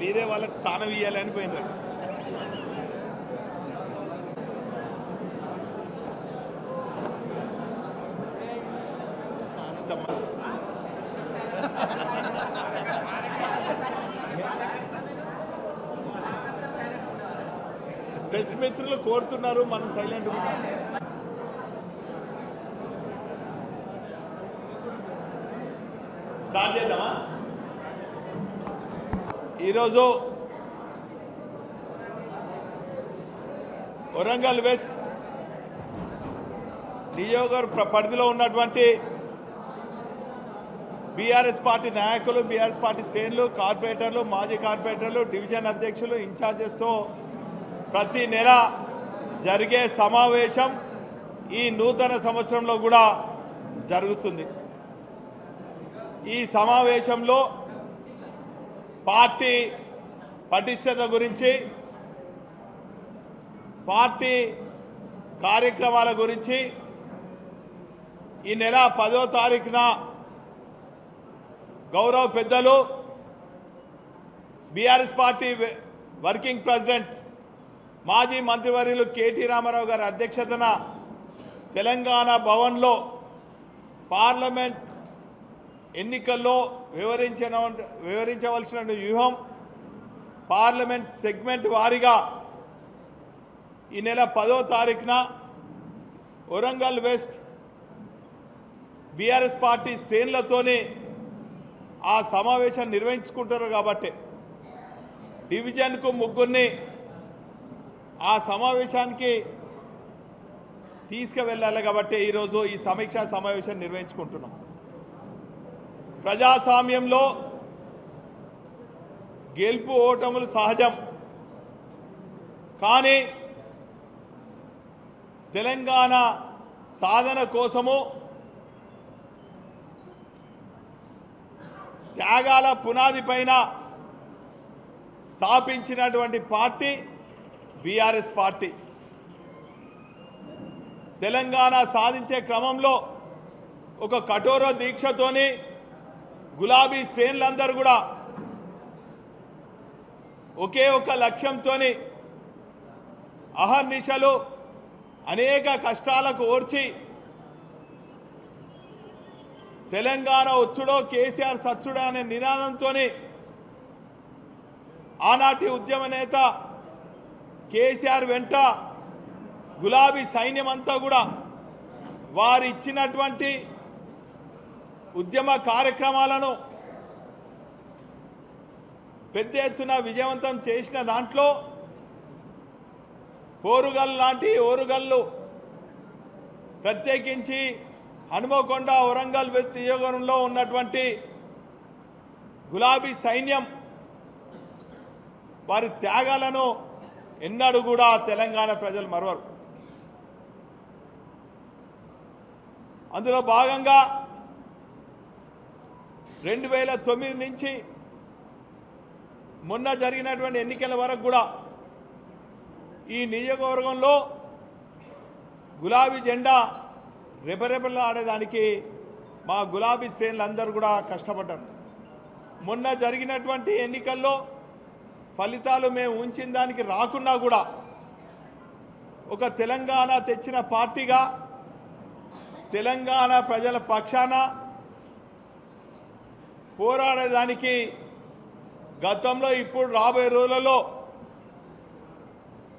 మీరే వాళ్ళకి స్థానం ఇవ్వాలని పోయినారు. ప్రెస్ మిత్రులు కోరుతున్నారు మనం సైలెంట్ స్టార్ట్ చేద్దామా? ఈరోజు వరంగల్ వెస్ట్ నియోజకవర్గ పరిధిలో ఉన్నటువంటి బీఆర్ఎస్ పార్టీ నాయకులు బీఆర్ఎస్ పార్టీ శ్రేణులు కార్పొరేటర్లు మాజీ కార్పొరేటర్లు డివిజన్ అధ్యక్షులు ఇన్ఛార్జెస్తో ప్రతి నెల జరిగే సమావేశం ఈ నూతన సంవత్సరంలో కూడా జరుగుతుంది. ఈ సమావేశంలో పార్టీ పటిష్టత గురించి పార్టీ కార్యక్రమాల గురించి ఈ నెల పదో తారీఖున గౌరవ పెద్దలు బీఆర్ఎస్ పార్టీ వర్కింగ్ ప్రెసిడెంట్ మాజీ మంత్రివర్యులు కేటీ రామారావు గారి అధ్యక్షతన తెలంగాణ భవన్లో పార్లమెంట్ ఎన్నికల్లో వివరించిన వివరించవలసిన వ్యూహం పార్లమెంట్ సెగ్మెంట్ వారీగా ఈ నెల పదో తారీఖున వరంగల్ వెస్ట్ బీఆర్ఎస్ పార్టీ శ్రేణులతోనే ఆ సమావేశం నిర్వహించుకుంటారు కాబట్టి డివిజన్కు ముగ్గురిని ఆ సమావేశానికి తీసుకువెళ్ళాలి కాబట్టి ఈరోజు ఈ సమీక్షా సమావేశం నిర్వహించుకుంటున్నాం. ప్రజాస్వామ్యంలో గెలుపు ఓటములు సహజం. కానీ తెలంగాణ సాధన కోసము త్యాగాల పునాది పైన స్థాపించినటువంటి పార్టీ బీఆర్ఎస్ పార్టీ. తెలంగాణ సాధించే క్రమంలో ఒక కఠోర దీక్షతోని గులాబీ శ్రేణులందరూ కూడా ఒకే ఒక లక్ష్యంతో అహర్నిశలు అనేక కష్టాలకు ఓర్చి తెలంగాణ వచ్చుడో కేసీఆర్ సచ్చుడో అనే నినాదంతో ఆనాటి ఉద్యమ నేత కేసీఆర్ వెంట గులాబీ సైన్యం అంతా కూడా వారు ఇచ్చినటువంటి ఉద్యమ కార్యక్రమాలను పెద్ద ఎత్తున విజయవంతం చేసిన దాంట్లో పోరుగల్ లాంటి ఓరుగల్లు ప్రత్యేకించి హనుమకొండ వరంగల్ వెస్ట్ నియోజకవర్గంలో ఉన్నటువంటి గులాబీ సైన్యం వారి త్యాగాలను ఎన్నడూ కూడా తెలంగాణ ప్రజలు మరవరు. అందులో భాగంగా రెండు వేల తొమ్మిది నుంచి మొన్న జరిగినటువంటి ఎన్నికల వరకు కూడా ఈ నియోజకవర్గంలో గులాబీ జెండా రెపరెపలాడేదానికి మా గులాబీ శ్రేణులందరూ కూడా కష్టపడ్డారు. మొన్న జరిగినటువంటి ఎన్నికల్లో ఫలితాలు మేము ఉంచిన దానికి రాకున్నా కూడా ఒక తెలంగాణ తెచ్చిన పార్టీగా తెలంగాణ ప్రజల పక్షాన పోరాడేదానికి గతంలో ఇప్పుడు రాబోయే రోజులలో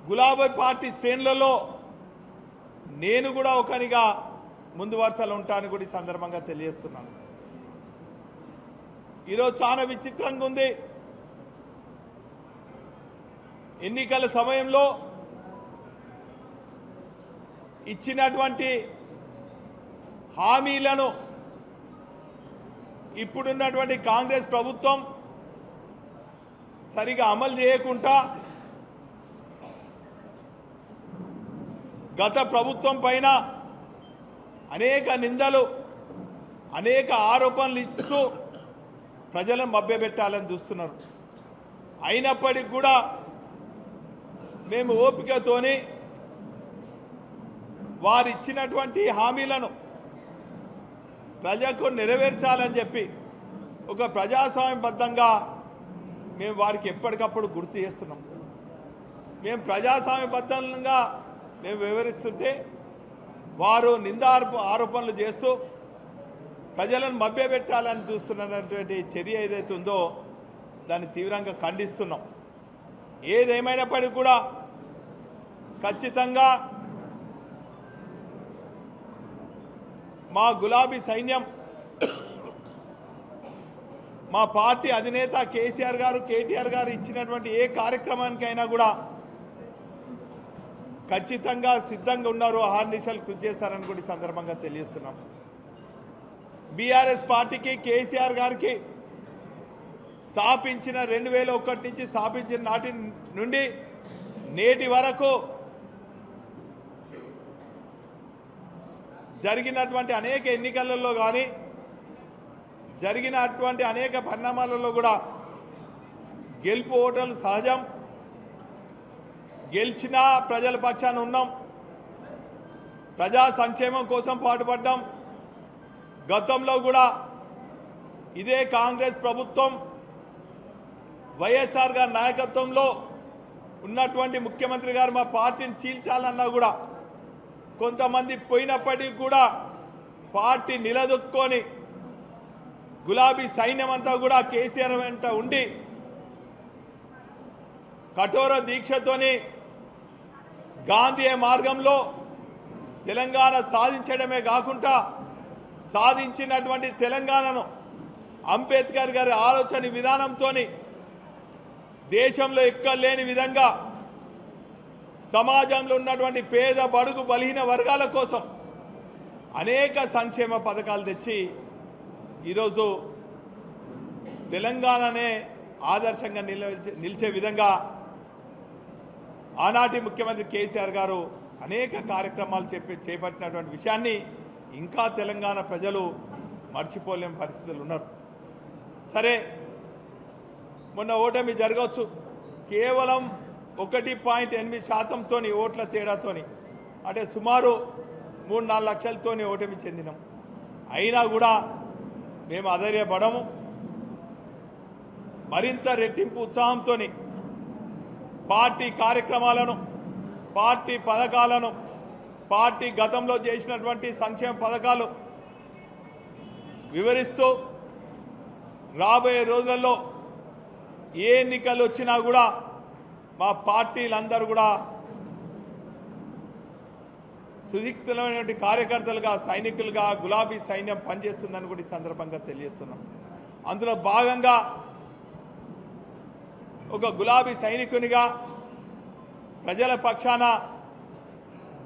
గులాబీ పార్టీ శ్రేణులలో నేను కూడా ఒకనిగా ముందు వరుసలు ఉంటాను కూడా ఈ సందర్భంగా తెలియజేస్తున్నాను. ఈరోజు చాలా విచిత్రంగా ఉంది. ఎన్నికల సమయంలో ఇచ్చినటువంటి హామీలను ఇప్పుడున్నటువంటి కాంగ్రెస్ ప్రభుత్వం సరిగా అమలు చేయకుండా గత ప్రభుత్వం పైన అనేక నిందలు అనేక ఆరోపణలు ఇస్తూ ప్రజలను మభ్యపెట్టాలని చూస్తున్నారు. అయినప్పటికీ కూడా మేము ఓపికతోని వారు ఇచ్చినటువంటి హామీలను ప్రజలకు నెరవేర్చాలని చెప్పి ఒక ప్రజాస్వామ్యబద్ధంగా మేము వారికి ఎప్పటికప్పుడు గుర్తు చేస్తున్నాం. మేము ప్రజాస్వామ్యబద్ధంగా మేము వివరిస్తుంటే వారు నిందారోప ఆరోపణలు చేస్తూ ప్రజలను మభ్యపెట్టాలని చూస్తున్నటువంటి చర్య ఏదైతే ఉందో దాన్ని తీవ్రంగా ఖండిస్తున్నాం. ఏదేమైనప్పటికీ కూడా ఖచ్చితంగా మా గులాబీ సైన్యం మా పార్టీ అధినేత కేసీఆర్ గారు కేటీఆర్ గారు ఇచ్చినటువంటి ఏ కార్యక్రమానికైనా కూడా ఖచ్చితంగా సిద్ధంగా ఉన్నారు ఆర్నిషాలు కృషి చేస్తారని కూడా సందర్భంగా తెలియజేస్తున్నాం. బీఆర్ఎస్ పార్టీకి కేసీఆర్ గారికి స్థాపించిన రెండు వేల ఒకటి నుంచి స్థాపించిన నాటి నుండి నేటి వరకు జరిగినటువంటి అనేక ఎన్నికలలో కానీ జరిగినటువంటి అనేక పరిణామాలలో కూడా గెలుపు ఓటర్లు సహజం. గెలిచినా ప్రజల పక్షాన ఉన్నాం. ప్రజా సంక్షేమం కోసం పాటుపడ్డాం. గతంలో కూడా ఇదే కాంగ్రెస్ ప్రభుత్వం వైఎస్ఆర్ గారి నాయకత్వంలో ఉన్నటువంటి ముఖ్యమంత్రి గారు మా పార్టీని చీల్చాలన్నా కూడా కొంతమంది పోయినప్పటికీ కూడా పార్టీ నిలదొక్కొని గులాబీ సైన్యం అంతా కూడా కేసీఆర్ వెంట ఉండి కఠోర దీక్షతోని గాంధీ మార్గంలో తెలంగాణ సాధించడమే కాకుండా సాధించినటువంటి తెలంగాణను అంబేద్కర్ గారి ఆలోచన విధానంతో దేశంలో ఎక్కలేని విధంగా సమాజంలో ఉన్నటువంటి పేద బడుగు బలహీన వర్గాల కోసం అనేక సంక్షేమ పథకాలు తెచ్చి ఈరోజు తెలంగాణనే ఆదర్శంగా నిలిచే నిలిచే విధంగా ఆనాటి ముఖ్యమంత్రి కేసీఆర్ గారు అనేక కార్యక్రమాలు చెప్పి చేపట్టినటువంటి విషయాన్ని ఇంకా తెలంగాణ ప్రజలు మర్చిపోలేని పరిస్థితులు ఉన్నారు. సరే మొన్న ఓటమి జరగవచ్చు. కేవలం ఒకటి పాయింట్ ఎనిమిది శాతంతో ఓట్ల తేడాతోని అంటే సుమారు మూడు నాలుగు లక్షలతోని ఓటమి చెందినాం. అయినా కూడా మేము అధైర్యపడము. మరింత రెట్టింపు ఉత్సాహంతో పార్టీ కార్యక్రమాలను పార్టీ పథకాలను పార్టీ గతంలో చేసినటువంటి సంక్షేమ పథకాలు వివరిస్తూ రాబోయే రోజుల్లో ఏ ఎన్నికలు వచ్చినా కూడా మా పార్టీలందరూ కూడా సుదిక్తులైనటువంటి కార్యకర్తలుగా సైనికులుగా గులాబీ సైన్యం పనిచేస్తుందని కూడా ఈ సందర్భంగా తెలియజేస్తున్నాం. అందులో భాగంగా ఒక గులాబీ సైనికునిగా ప్రజల పక్షాన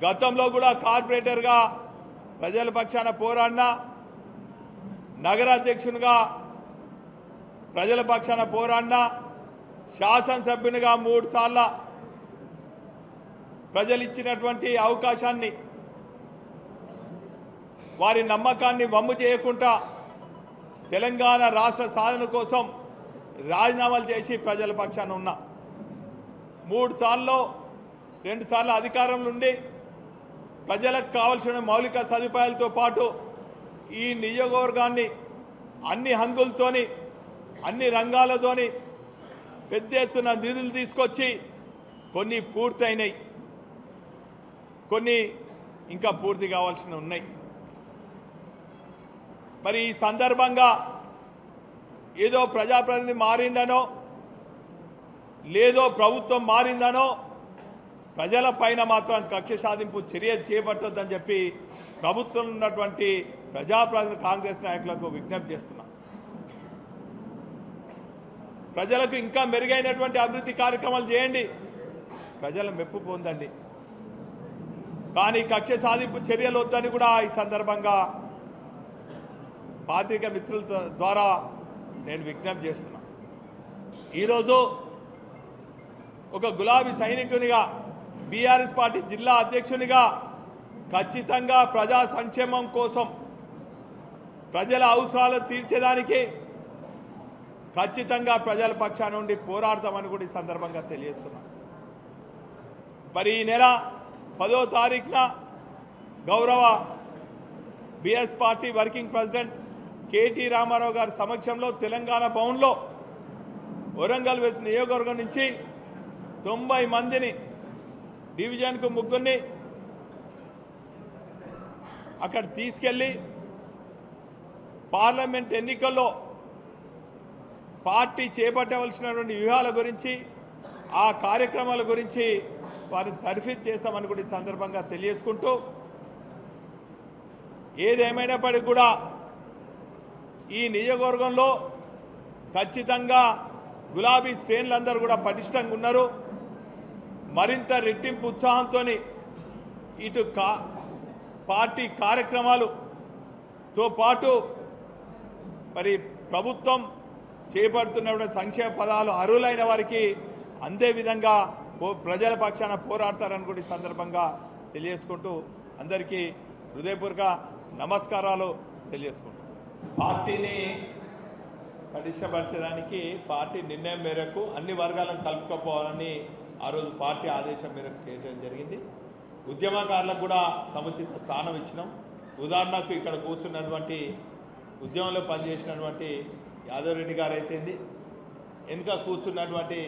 గతంలో కూడా కార్పొరేటర్గా ప్రజల పక్షాన పోరాడినా నగరాధ్యక్షునిగా ప్రజల పక్షాన పోరాడినా శాసనసభ్యునిగా మూడు ప్రజలిచ్చినటువంటి ప్రజలు ఇచ్చినటువంటి అవకాశాన్ని వారి నమ్మకాన్ని వమ్ము చేయకుండా తెలంగాణ రాష్ట్ర సాధన కోసం రాజీనామాలు చేసి ప్రజల పక్షాన ఉన్నా మూడు సార్లు రెండు సార్లు అధికారంలో ఉండి ప్రజలకు కావలసిన మౌలిక సదుపాయాలతో పాటు ఈ నియోజకవర్గాన్ని అన్ని హంగులతోని అన్ని రంగాలతోని పెద్ద ఎత్తున నిధులు తీసుకొచ్చి కొన్ని పూర్తయినాయి. కొన్ని ఇంకా పూర్తి కావాల్సిన ఉన్నాయి. మరి ఈ సందర్భంగా ఏదో ప్రజాప్రతినిధి మారిండనో లేదో ప్రభుత్వం మారిందనో ప్రజల పైన మాత్రం కక్ష సాధింపు చర్య చేపట్టొద్దని చెప్పి ప్రభుత్వం ఉన్నటువంటి ప్రజాప్రతినిధి కాంగ్రెస్ నాయకులకు విజ్ఞప్తి చేస్తున్నాం. ప్రజలకు ఇంకా మెరుగైనటువంటి అభివృద్ధి కార్యక్రమాలు చేయండి. ప్రజల మెప్పు పొందండి. కానీ కక్ష సాధింపు చర్యలు వద్దని కూడా ఈ సందర్భంగా పాత్రిక మిత్రుల ద్వారా నేను విజ్ఞప్తి చేస్తున్నా. ఈరోజు ఒక గులాబీ సైనికునిగా బీఆర్ఎస్ పార్టీ జిల్లా అధ్యక్షునిగా ఖచ్చితంగా ప్రజా సంక్షేమం కోసం ప్రజల అవసరాలు తీర్చేదానికి ఖచ్చితంగా ప్రజల పక్షాన నుండి పోరాడతామని కూడా ఈ సందర్భంగా తెలియజేస్తున్నాం. మరి ఈ నెల పదో తారీఖున గౌరవ BRS party working president KT Rama Rao గారి సమక్షంలో తెలంగాణ భవన్లో వరంగల్ నియోజకవర్గం నుంచి తొంభై మందిని డివిజన్కు ముగ్గురిని అక్కడ తీసుకెళ్ళి పార్లమెంట్ ఎన్నికల్లో పార్టీ చేపట్టవలసినటువంటి వ్యూహాల గురించి ఆ కార్యక్రమాల గురించి వారిని తర్ఫీదు చేస్తామని కూడా ఈ సందర్భంగా తెలియజేసుకుంటూ ఏదేమైనప్పటికీ కూడా ఈ నియోజకవర్గంలో ఖచ్చితంగా గులాబీ శ్రేణులందరూ కూడా పటిష్టంగా ఉన్నారు. మరింత రెట్టింపు ఉత్సాహంతో ఇటు కా పార్టీ కార్యక్రమాలుతో పాటు మరి ప్రభుత్వం చేపడుతున్నటువంటి సంక్షేమ పదాలు అర్హులైన వారికి అందే విధంగా ప్రజల పక్షాన పోరాడతారని కూడా ఈ సందర్భంగా తెలియజేసుకుంటూ అందరికీ హృదయపూర్వక నమస్కారాలు తెలియజేసుకుంటూ పార్టీని పటిష్టపరచడానికి పార్టీ నిర్ణయం మేరకు అన్ని వర్గాలను కలుపుకోపోవాలని ఆ రోజు పార్టీ ఆదేశం మేరకు చేయడం జరిగింది. ఉద్యమకారులకు కూడా సముచిత స్థానం ఇచ్చినాం. ఉదాహరణకు ఇక్కడ కూర్చున్నటువంటి ఉద్యమంలో పనిచేసినటువంటి యాదవ్ రెడ్డి గారు అయితేంది వెనుక కూర్చున్నటువంటి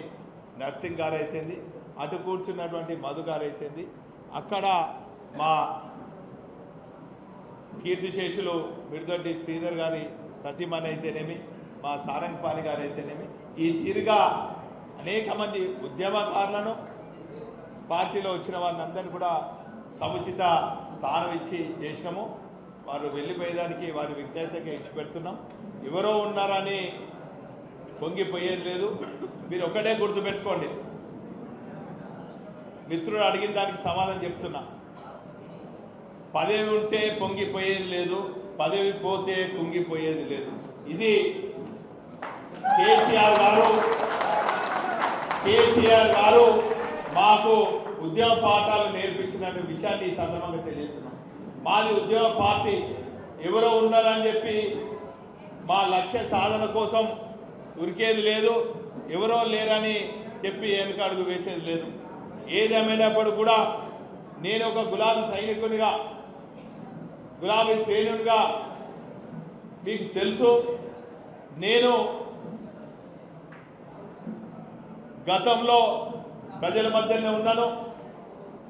నర్సింగ్ గారు అయితేంది అటు కూర్చున్నటువంటి మధు గారు అయితేంది అక్కడ మా కీర్తిశేషులు మిడిదొడ్డి శ్రీధర్ గారి సతీమన్ అయితేనేమి మా సారంగపాణి గారు అయితేనేమి ఈ తీరుగా అనేక మంది ఉద్యమకారులను పార్టీలో వచ్చిన వాళ్ళందరినీ కూడా సముచిత స్థానం ఇచ్చి చేసినాము. వారు వెళ్ళిపోయేదానికి వారి విజ్ఞతగా ఇచ్చిపెడుతున్నాం ఎవరో ఉన్నారని పొంగిపోయేది లేదు. మీరు ఒకటే గుర్తుపెట్టుకోండి మిత్రుడు అడిగిన దానికి సమాధానం చెప్తున్నా. పదవి ఉంటే పొంగిపోయేది లేదు పదవి పోతే కుంగిపోయేది లేదు. ఇది కేసీఆర్ గారు కేసీఆర్ గారు మాకు ఉద్యమ పాఠాలు నేర్పించిన విషయాన్ని ఈ సందర్భంగా తెలియజేస్తున్నాం. మాది ఉద్యమ పార్టీ. ఎవరో ఉన్నారని చెప్పి మా లక్ష్య సాధన కోసం ఉరికేది లేదు. ఎవరో లేరని చెప్పి వెనకడుగు వేసేది లేదు. ఏదేమైనప్పుడు కూడా నేను ఒక గులాబీ సైనికునిగా గులాబీ శ్రేణునిగా మీకు తెలుసు. నేను గతంలో ప్రజల మధ్యనే ఉన్నాను.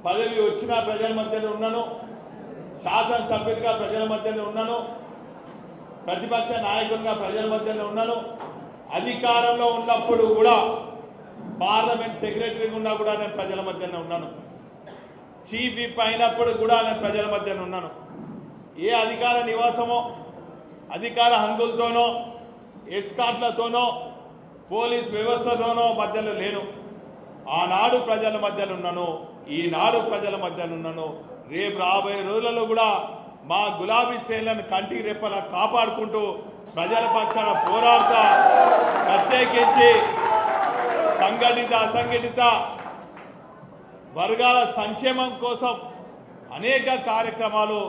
పదవి వచ్చిన ప్రజల మధ్యనే ఉన్నాను. శాసనసభ్యుడిగా ప్రజల మధ్యలో ఉన్నాను. ప్రతిపక్ష నాయకునిగా ప్రజల మధ్యలో ఉన్నాను. అధికారంలో ఉన్నప్పుడు కూడా పార్లమెంట్ సెక్రటరీగా ఉన్నా కూడా నేను ప్రజల మధ్యనే ఉన్నాను. చీఫ్ విప్ అయినప్పుడు కూడా నేను ప్రజల మధ్యన ఉన్నాను. ఏ అధికార నివాసమో అధికార హంగులతోనో ఎస్కాట్లతోనో పోలీస్ వ్యవస్థతోనో మధ్యలో లేను. ఆనాడు ప్రజల మధ్యలో ఉన్నాను. ఈనాడు ప్రజల మధ్యలో ఉన్నాను. రేపు రాబోయే రోజులలో కూడా మా గులాబీ శ్రేణులను కంటికి రెప్పలా కాపాడుకుంటూ ప్రజల పక్షాన పోరాడుతా ప్రత్యేకించి సంఘటిత అసంఘటిత వర్గాల సంక్షేమం కోసం అనేక కార్యక్రమాలు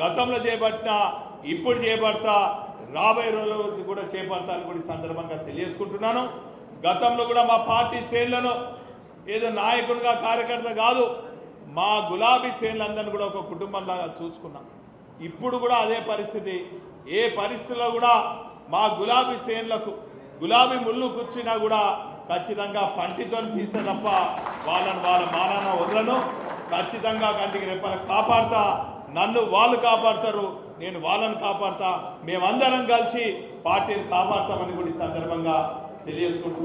గతంలో చేపట్టిన ఇప్పుడు చేపడతా రాబోయే రోజులు కూడా చేపడతాను కూడా సందర్భంగా తెలియజేసుకుంటున్నాను. గతంలో కూడా మా పార్టీ శ్రేణులను ఏదో నాయకునిగా కార్యకర్త కాదు మా గులాబీ శ్రేణులందరినీ కూడా ఒక కుటుంబంలాగా చూసుకున్నాం. ఇప్పుడు కూడా అదే పరిస్థితి. ఏ పరిస్థితిలో కూడా మా గులాబీ శ్రేణులకు గులాబీ ముళ్ళు కూర్చున్నా కూడా ఖచ్చితంగా పంటితో తీస్తే తప్ప వాళ్ళని వాళ్ళ మానాన వదలను. ఖచ్చితంగా కంటికి రెప్పలు కాపాడుతా. నన్ను వాళ్ళు కాపాడతారు నేను వాళ్ళని కాపాడుతా. మేమందరం కలిసి పార్టీని కాపాడతామని కూడా ఈ సందర్భంగా తెలియజేసుకుంటూ